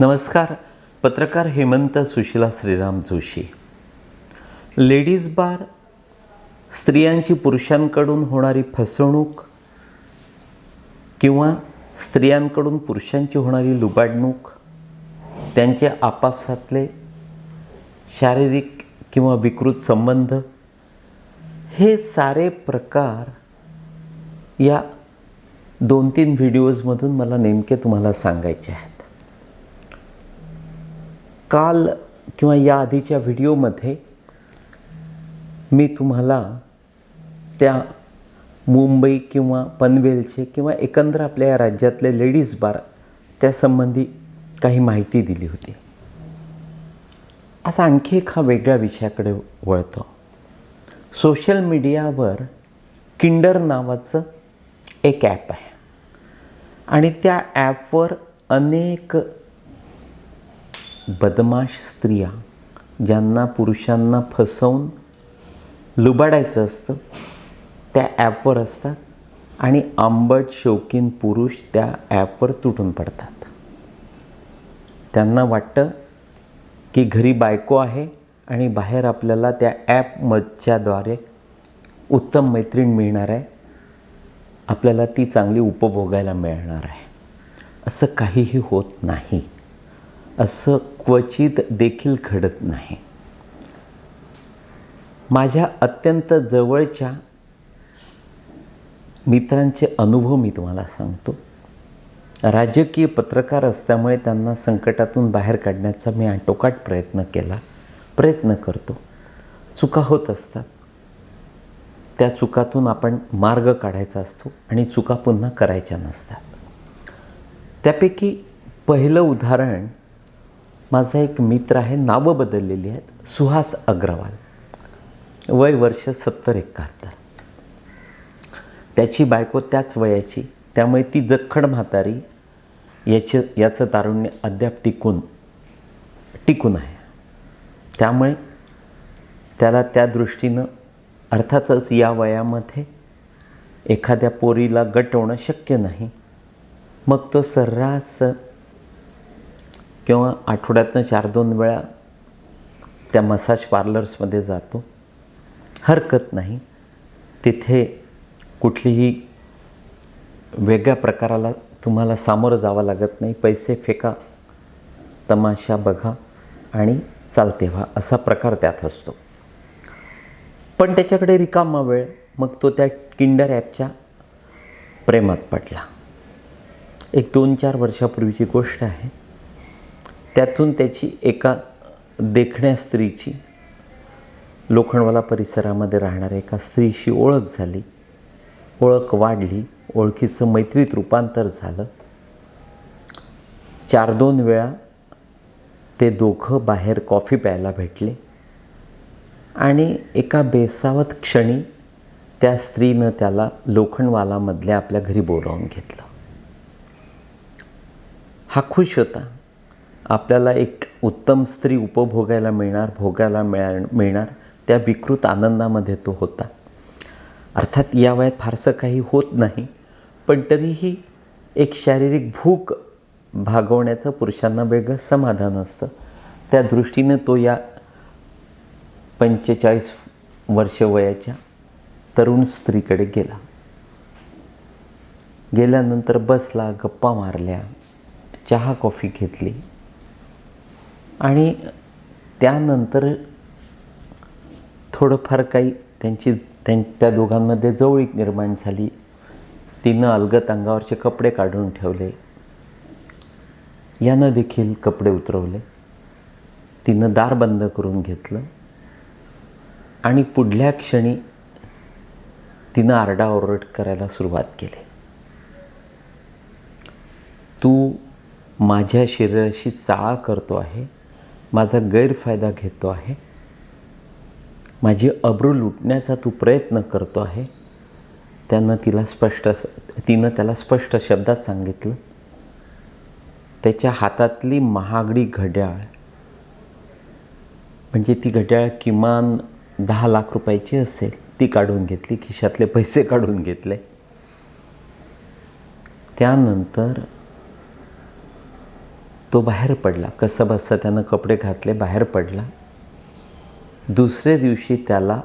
नमस्कार पत्रकार Hemant Sushila Shriram Joshi. Ladies bar स्त्रियांची पुरुषांकडून होणारी फसवणूक किंवा स्त्रियांकडून पुरुषांची होणारी लुबाडणूक त्यांचे आपापसातले शारीरिक किंवा विकृत संबंध हे सारे प्रकार या दोन तीन व्हिडिओजमधून मला नेमके तुम्हाला सांगायचे आहेत. काल किंवा या आधीच्या व्हिडिओमध्ये मी तुम्हाला त्या मुंबई किंवा पनवेलचे किंवा एकंदर आपल्या या राज्यातले लेडीज बार त्यासंबंधी काही माहिती दिली होती. असा आणखी एक हा वेगळ्या विषयाकडे वळतो. सोशल मीडियावर किंडर नावाचं एक ॲप आहे. आणि त्या ॲपवर अनेक बदमाश स्त्रिया ज्यांना पुरुषांना फसवून लुबाडायचं असतं त्या ॲपवर असतात आणि आंबट शौकीन पुरुष त्या ॲपवर तुटून पडतात. त्यांना वाटतं की घरी बायको आहे आणि बाहेर आपल्याला त्या ॲपमच्याद्वारे उत्तम मैत्रीण मिळणार आहे. आपल्याला ती चांगली उपभोगायला मिळणार आहे. असं काहीही होत नाही. असं क्वचित देखील घडत नाही. माझ्या अत्यंत जवळच्या मित्रांचे अनुभव मी तुम्हाला सांगतो. राजकीय पत्रकार असल्यामुळे त्यांना संकटातून बाहेर काढण्याचा मी आटोकाट प्रयत्न केला प्रयत्न करतो. चुका होत असतात. त्या चुकातून आपण मार्ग काढायचा असतो आणि चुका पुन्हा करायच्या नसतात. त्यापैकी पहिलं उदाहरण माझा एक मित्र आहे नावं बदललेली आहेत सुहास अग्रवाल. वय वर्ष सत्तर एकाहत्तर. त्याची बायको त्याच वयाची त्यामुळे ती जखड म्हातारी याचे याचं तारुण्य अद्याप टिकून टिकून आहे. त्यामुळे त्याला त्या दृष्टीनं अर्थातच या वयामध्ये एखाद्या पोरीला गटवणं शक्य नाही. मग तो सर्रास किंवा आठवड्यातनं चार दोन वेळा त्या मसाज पार्लर्समध्ये जातो. हरकत नाही. तिथे कुठलीही वेगळ्या प्रकाराला तुम्हाला सामोरं जावं लागत नाही. पैसे फेका तमाशा बघा आणि चालते व्हा. असा प्रकार त्यात असतो. पण त्याच्याकडे रिकामा वेळ मग तो त्या किंडर ॲपच्या प्रेमात पडला. एक दोन चार वर्षापूर्वीची गोष्ट आहे. त्यातून त्याची एका देखण्या स्त्रीची लोखंडवाला परिसरामध्ये राहणाऱ्या एका स्त्रीशी ओळख झाली. ओळख वाढली. ओळखीचं मैत्रीत रूपांतर झालं. चार दोन वेळा ते दोघं बाहेर कॉफी प्यायला भेटले. आणि एका बेसावत क्षणी त्या स्त्रीनं त्याला लोखंडवालामधल्या आपल्या घरी बोलावून घेतलं. हा खुश होता. आपल्याला एक उत्तम स्त्री उपभोगायला मिळणार भोगायला मिळा मिळणार त्या विकृत आनंदामध्ये तो होता. अर्थात या वयात फारसं काही होत नाही पण तरीही एक शारीरिक भूक भागवण्याचं पुरुषांना वेगळं समाधान असतं. त्या दृष्टीनं तो या पंचेचाळीस वर्ष वयाच्या तरुण स्त्रीकडे गेला. गेल्यानंतर बसला गप्पा मारल्या चहा कॉफी घेतली. आणि त्यानंतर थोडंफार काही त्यांची त्यां त्या दोघांमध्ये जवळीक निर्माण झाली. तिनं अलगत अंगावरचे कपडे काढून ठेवले. यानं देखील कपडे उतरवले. तिनं दार बंद करून घेतलं. आणि पुढल्या क्षणी तिनं आरडाओरड करायला सुरुवात केली. तू माझ्या शरीराशी चाळा करतो आहे. माझा गैरफायदा घेतो आहे. माझी अब्रू लुटण्याचा तू प्रयत्न करतो आहे. त्यानं तिला स्पष्ट तिनं त्याला स्पष्ट शब्दात सांगितलं. त्याच्या हातातली महागडी घड्याळ म्हणजे ती घड्याळ किमान दहा लाख रुपयाची असेल ती काढून घेतली खिशातले पैसे काढून घेतले. त्यानंतर तो बाहेर पडला. कसं बसं त्यानं कपडे घातले बाहेर पडला. दुसऱ्या दिवशी त्याला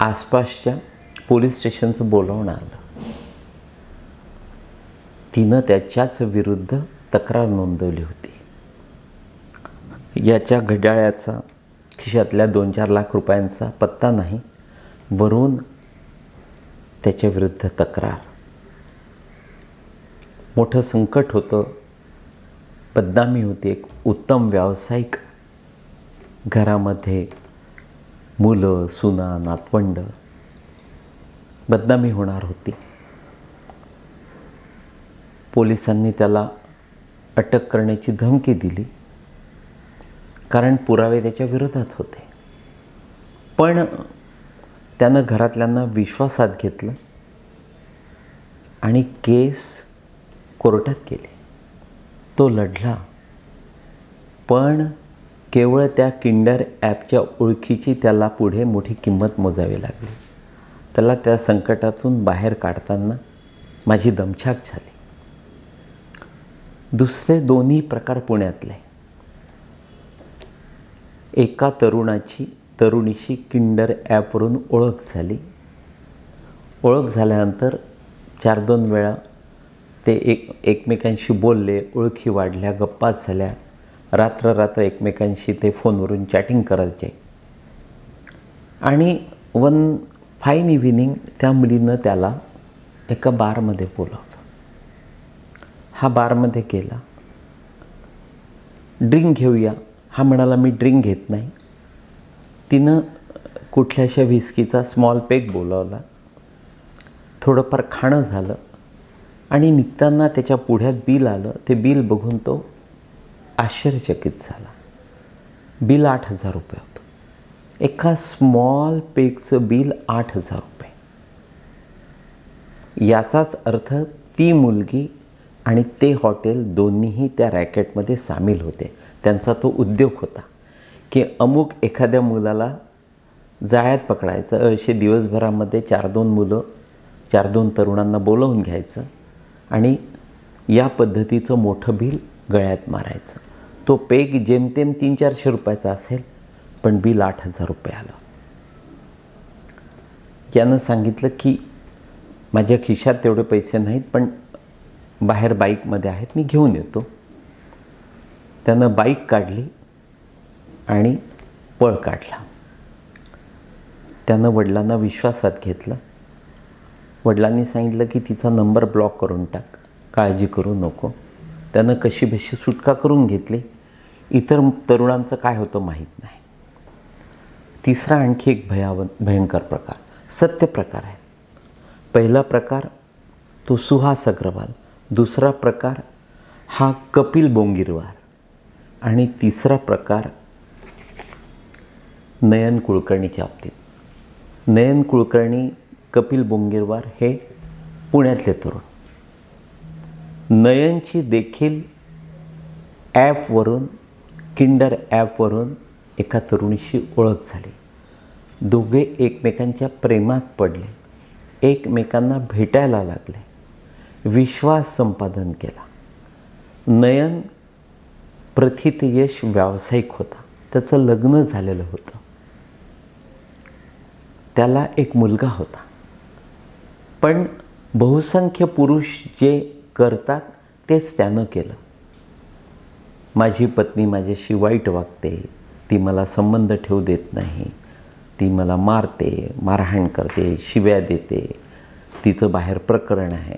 आसपासच्या पोलीस स्टेशनचं बोलावणं आलं. तिनं त्याच्याच विरुद्ध तक्रार नोंदवली होती. याच्या घड्याळ्याचा खिशातल्या दोन चार लाख रुपयांचा पत्ता नाही वरून त्याच्या विरुद्ध तक्रार. मोठं संकट होतं. बदनामी होती. एक उत्तम व्यावसायिक घरामध्ये मुलं सुना नातवंड बदनामी होणार होती. पोलिसांनी त्याला अटक करण्याची धमकी दिली. कारण पुरावे त्याच्या विरोधात होते. पण त्यानं घरातल्यांना विश्वासात घेतलं आणि केस कोर्टात केली. तो लढला. पण केवळ त्या किंडर ॲपच्या ओळखीची त्याला पुढे मोठी किंमत मोजावी लागली. त्याला त्या संकटातून बाहेर काढताना माझी दमछाक झाली. दुसरे दोन्ही प्रकार पुण्यातले. एका तरुणाची तरुणीशी किंडर ॲपवरून ओळख झाली. ओळख झाल्यानंतर चार दोन वेळा ते एक एकमेकांशी बोलले ओळखी वाढल्या गप्पा झाल्या. रात्र रात्र एकमेकांशी ते फोनवरून चॅटिंग करायचे. आणि वन फाईन इव्हिनिंग त्या मुलीनं त्याला एका बारमध्ये बोलावलं. हा बारमध्ये गेला. ड्रिंक घेऊया. हा म्हणाला मी ड्रिंक घेत नाही. तिनं कुठल्याशा व्हिस्कीचा स्मॉल पेक बोलावला. थोडंफार खाणं झालं. आणि निघताना त्याच्या पुढ्यात बिल आलं ते बिल बघून तो आश्चर्यचकित झाला. बिल आठ हजार रुपये होतं. एका स्मॉल पेकचं बिल आठ हजार रुपये. याचाच अर्थ ती मुलगी आणि ते हॉटेल दोन्हीही त्या रॅकेटमध्ये सामील होते. त्यांचा तो उद्योग होता की अमुक एखाद्या मुलाला जाळ्यात पकडायचं. असे दिवसभरामध्ये चार दोन मुलं चार दोन तरुणांना बोलवून घ्यायचं. आणि या पद्धतीचं मोठं बिल गळ्यात मारायचं. तो पेग जेमतेम तीन चारशे रुपयाचा असेल पण बिल आठ हजार रुपये आलं. यानं सांगितलं की माझ्या खिशात तेवढे पैसे नाहीत पण बाहेर बाईकमध्ये आहेत मी घेऊन येतो. त्यानं बाईक काढली आणि पळ काढला. त्यानं वडिलांना विश्वासात घेतलं. वडिलांनी सांगितलं की तिचा नंबर ब्लॉक करून टाक काळजी करू नको. त्यानं कशी बशी सुटका करून घेतली? इतर तरुणांचं काय होतं माहीत नाही. तिसरा आणखी एक भयाव भयंकर प्रकार सत्य प्रकार आहे. पहिला प्रकार तो सुहास अग्रवाल. दुसरा प्रकार हा कपिल बोंगिरवार. आणि तिसरा प्रकार नयन कुलकर्णीच्या बाबतीत. नयन कुलकर्णी कपिल बोंगिरवार हे पुण्यातले तरुण. नयनची देखील ॲपवरून किंडर ॲपवरून एका तरुणीशी ओळख झाली. दोघे एकमेकांच्या प्रेमात पडले. एकमेकांना भेटायला लागले. विश्वास संपादन केला. नयन प्रथित यश व्यावसायिक होता. त्याचं लग्न झालेलं होतं. त्याला एक मुलगा होता. पण बहुसंख्य पुरुष जे करतात तेच त्यानं केलं. माझी पत्नी माझ्याशी वाईट वागते ती मला संबंध ठेवू देत नाही ती मला मारते मारहाण करते शिव्या देते. तिचं बाहेर प्रकरण आहे.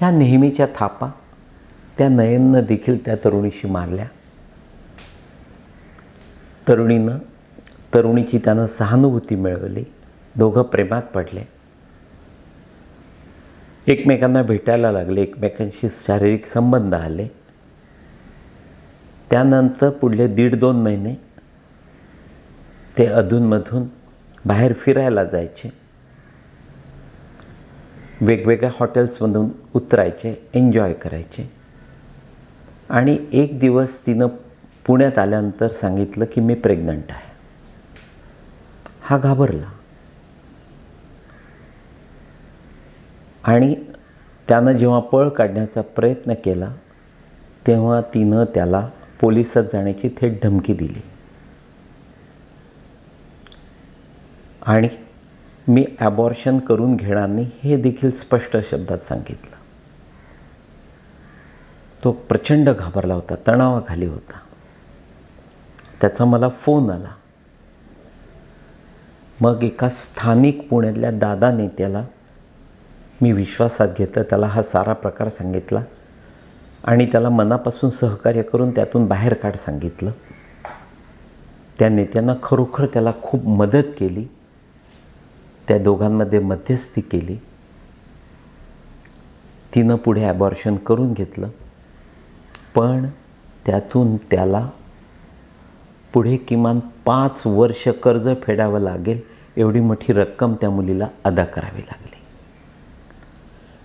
ह्या नेहमीच्या थापा त्या नयननं देखील त्या तरुणीशी मारल्या. तरुणीनं तरुणीची त्यानं सहानुभूती मिळवली. दोघं प्रेमात पडले. एकमेकांना भेटायला लागले एकमेकांशी शारीरिक संबंध आले. त्यानंतर पुढले दीड दोन महिने ते अधूनमधून बाहेर फिरायला जायचे. वेगवेगळ्या हॉटेल्समधून उतरायचे एन्जॉय करायचे. आणि एक दिवस तिनं पुण्यात आल्यानंतर सांगितलं की मी प्रेग्नंट आहे. हा घाबरला. आणि त्यानं जेव्हा पळ काढण्याचा प्रयत्न केला तेव्हा तिनं त्याला पोलिसात जाण्याची थेट धमकी दिली. आणि मी ॲबॉर्शन करून घेणार नाही हे देखील स्पष्ट शब्दात सांगितलं. तो प्रचंड घाबरला होता तणावाखाली होता. त्याचा मला फोन आला. मग एका स्थानिक पुण्यातल्या दादा नेत्याला मी विश्वासात घेतलं त्याला हा सारा प्रकार सांगितला आणि त्याला मनापासून सहकार्य करून त्यातून बाहेर काढ सांगितलं. त्या नेत्यांना खरोखर त्याला खूप मदत केली. त्या दोघांमध्ये मध्यस्थी केली. तिनं पुढे ॲबॉर्शन करून घेतलं. पण त्यातून त्याला पुढे किमान पाच वर्ष कर्ज फेडावं लागेल एवढी मोठी रक्कम त्या मुलीला अदा करावी लागेल.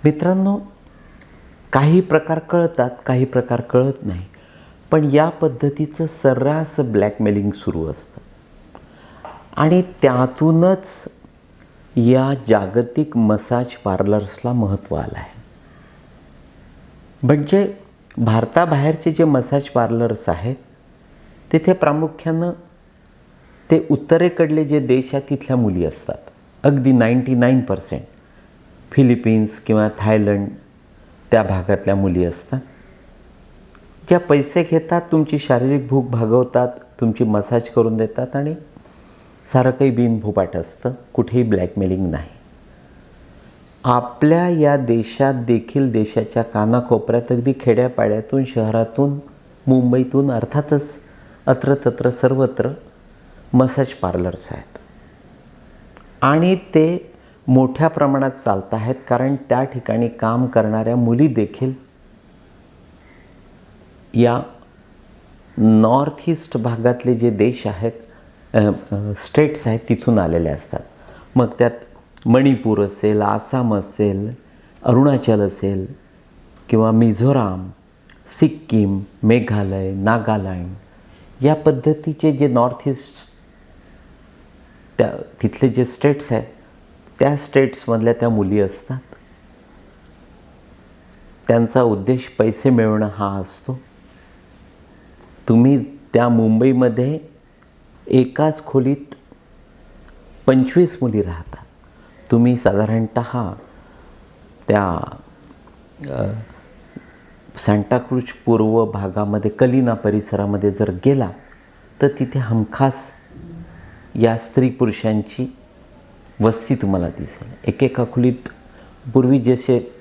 मित्रांनो काही प्रकार कळतात काही प्रकार कळत नाही. पण या पद्धतीचं सर्रास ब्लॅकमेलिंग सुरू असतं. आणि त्यातूनच या जागतिक मसाज पार्लर्सला महत्त्व आलं आहे. म्हणजे भारताबाहेरचे जे मसाज पार्लर्स आहेत तिथे प्रामुख्यानं ते उत्तरेकडले जे देश आहेत तिथल्या मुली असतात. अगदी नाईंटी नाईन पर्सेंट फिलिपिन्स किंवा थायलंड त्या भागातल्या मुली असतात. ज्या पैसे घेतात तुमची शारीरिक भूक भागवतात तुमची मसाज करून देतात आणि सारं काही बिनभूपाट असतं कुठेही ब्लॅकमेलिंग नाही. आपल्या या देशात देखील देशाच्या कानाकोपऱ्यात अगदी खेड्यापाड्यातून शहरातून मुंबईतून अर्थातच अत्रतत्र सर्वत्र मसाज पार्लर्स आहेत. आणि ते मोठ्या प्रमाणात चालत आहेत कारण त्या ठिकाणी काम करणाऱ्या मुली देखील या नॉर्थ ईस्ट भागातले जे देश आहेत स्टेट्स आहेत तिथून आलेले असतात. मग त्यात मणिपूर असेल आसाम असेल अरुणाचल असेल किंवा मिझोराम सिक्कीम मेघालय नागालँड या पद्धतीचे जे नॉर्थ ईस्ट त्या तिथले जे स्टेट्स आहेत त्या स्टेट्समधल्या त्या मुली असतात. त्यांचा उद्देश पैसे मिळवणं हा असतो. तुम्ही त्या मुंबईमध्ये एकाच खोलीत पंचवीस मुली राहतात तुम्ही साधारणत त्या सांताक्रूज पूर्व भागामध्ये कलिना परिसरामध्ये जर गेला तर तिथे हमखास या स्त्री पुरुषांची वस्ती तुम्हाला दिसेल. एकेका खोलीत पूर्वी जसे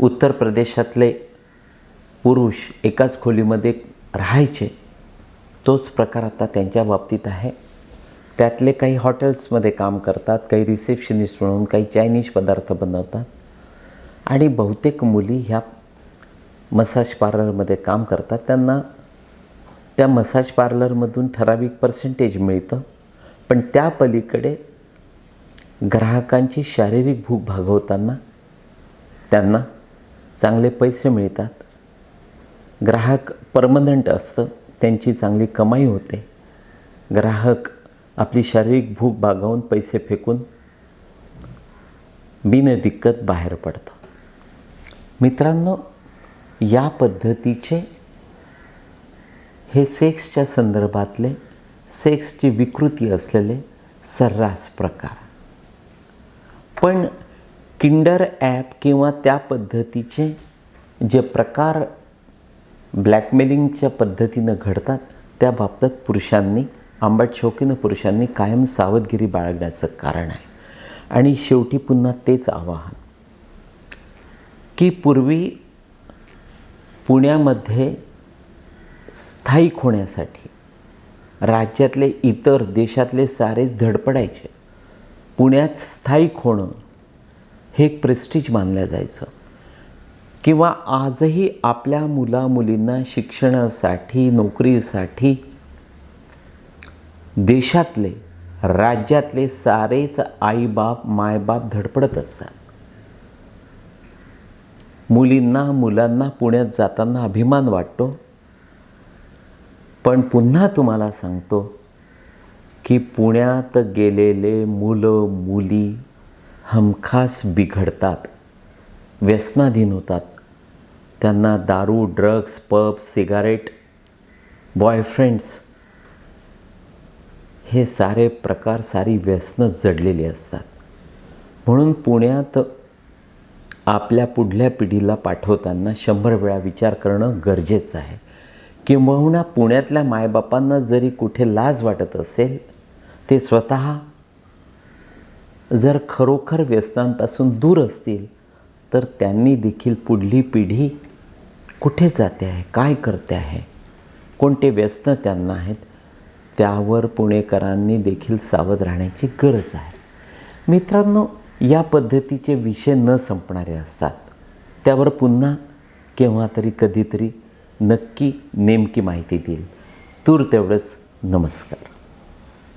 उत्तर प्रदेशातले पुरुष एकाच खोलीमध्ये राहायचे तोच प्रकार आता त्यांच्या बाबतीत आहे. त्यातले काही हॉटेल्समध्ये काम करतात काही रिसेप्शनिस्ट म्हणून काही चायनीज पदार्थ बनवतात. आणि बहुतेक मुली ह्या मसाज पार्लरमध्ये काम करतात. त्यांना त्या मसाज पार्लरमधून ठराविक पर्सेंटेज मिळतं. पण त्या पलीकडे ग्राहकांची शारीरिक भूक भागवताना त्यांना चांगले पैसे मिळतात. ग्राहक परमनंट असतं त्यांची चांगली कमाई होते. ग्राहक आपली शारीरिक भूक भागवून पैसे फेकून बिनदिक्कत बाहेर पडतं. मित्रांनो या पद्धतीचे हे सेक्सच्या संदर्भातले सेक्सची विकृती असलेले सर्रास प्रकार. पण किंडर ॲप किंवा त्या पद्धतीचे जे प्रकार ब्लॅकमेलिंगच्या पद्धतीनं घडतात त्या बाबतीत पुरुषांनी आंबट शौकीनं पुरुषांनी कायम सावधगिरी बाळगण्याचं कारण आहे. आणि शेवटी पुन्हा तेच आवाहन. की पूर्वी पुण्यामध्ये स्थायिक होण्यासाठी राज्यातले इतर देशातले सारेच धडपडायचे. पुण्यात स्थायिक होणं हे एक प्रेस्टिज मानलं जायचं. किंवा आजही आपल्या मुला मुलींना शिक्षणासाठी नोकरीसाठी देशातले राज्यातले सारेच आईबाप मायबाप धडपडत असतात. मुलींना मुलांना पुण्यात जाताना अभिमान वाटतो. पण पुन्हा तुम्हाला सांगतो की पुण्यात गेलेले मुलं मुली हमखास बिघडतात व्यसनाधीन होतात. त्यांना दारू ड्रग्स पब सिगारेट बॉयफ्रेंड्स हे सारे प्रकार सारी व्यसनं जडलेली असतात. म्हणून पुण्यात आपल्या पुढल्या पिढीला पाठवताना शंभर वेळा विचार करणं गरजेचं आहे. किंबहुना पुण्यातल्या मायबापांना जरी कुठे लाज वाटत असेल ते स्वतः जर खरोखर व्यसनांपासून दूर असतील तर त्यांनी देखील पुढली पिढी कुठे जाते आहे? काय करते आहे? कोणते व्यसनं त्यांना आहेत? त्यावर पुणेकरांनी देखील सावध राहण्याची गरज आहे. मित्रांनो या पद्धतीचे विषय न संपणारे असतात. त्यावर पुन्हा केव्हा तरी कधीतरी नक्की नेमकी माहिती देईल. तूर तेवढंच. नमस्कार.